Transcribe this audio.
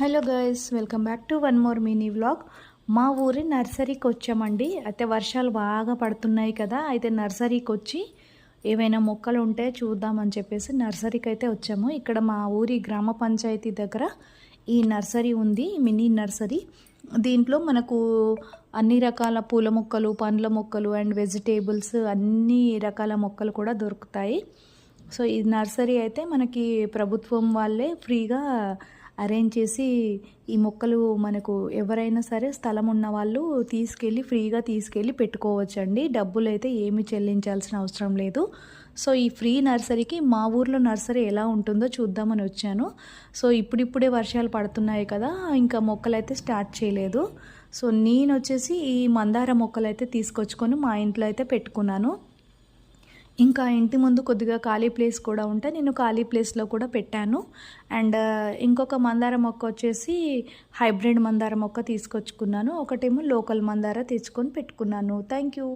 Hello guys welcome back to one more mini vlog. మా ఊరి నర్సరీకి వచ్చామండి. అయితే వర్షాలు బాగా పడుతున్నాయి కదా అయితే నర్సరీకి వచ్చి ఏవైనా మొక్కలు ఉంటే చూద్దామని చెప్పేసి నర్సరీకి అయితే వచ్చాము. ఇక్కడ మా ఊరి గ్రామ పంచాయతీ దగ్గర ఈ నర్సరీ ఉంది మినీ నర్సరీ. దీంట్లో మనకు అన్ని రకాల పూల మొక్కలు పండ్ల మొక్కలు అండ్ వెజిటేబుల్స్ అన్ని రకాల మొక్కలు కూడా దొరుకుతాయి. సో ఈ నర్సరీ అయితే మనకి ప్రభుత్వం వాళ్ళే ఫ్రీగా అరేంజ్ చేసి ఈ మొక్కలు మనకు ఎవరైనా సరే స్థలం ఉన్న వాళ్ళు తీసుకెళ్ళి ఫ్రీగా తీసుకెళ్ళి పెట్టుకోవచ్చండి. డబ్బులు అయితే ఏమి చెల్లించాల్సిన అవసరం లేదు. సో ఈ ఫ్రీ నర్సరీకి మా ఊర్లో నర్సరీ ఎలా ఉంటుందో చూద్దామని వచ్చాను. సో ఇప్పుడిప్పుడే వర్షాలు పడుతున్నాయి కదా ఇంకా మొక్కలైతే స్టార్ట్ చేయలేదు. సో నేను వచ్చేసి ఈ మందార మొక్కలైతే తీసుకొచ్చుకొని మా ఇంట్లో అయితే పెట్టుకున్నాను. ఇంకా ఇంటి ముందు కొద్దిగా ఖాళీ ప్లేస్ కూడా ఉంటే నేను ఖాళీ ప్లేస్లో కూడా పెట్టాను. అండ్ uh, ఇంకొక మందార మొక్క వచ్చేసి హైబ్రిడ్ మందార మొక్క తీసుకొచ్చుకున్నాను. ఒకటేమో లోకల్ మందార తెచ్చుకొని పెట్టుకున్నాను. Thank you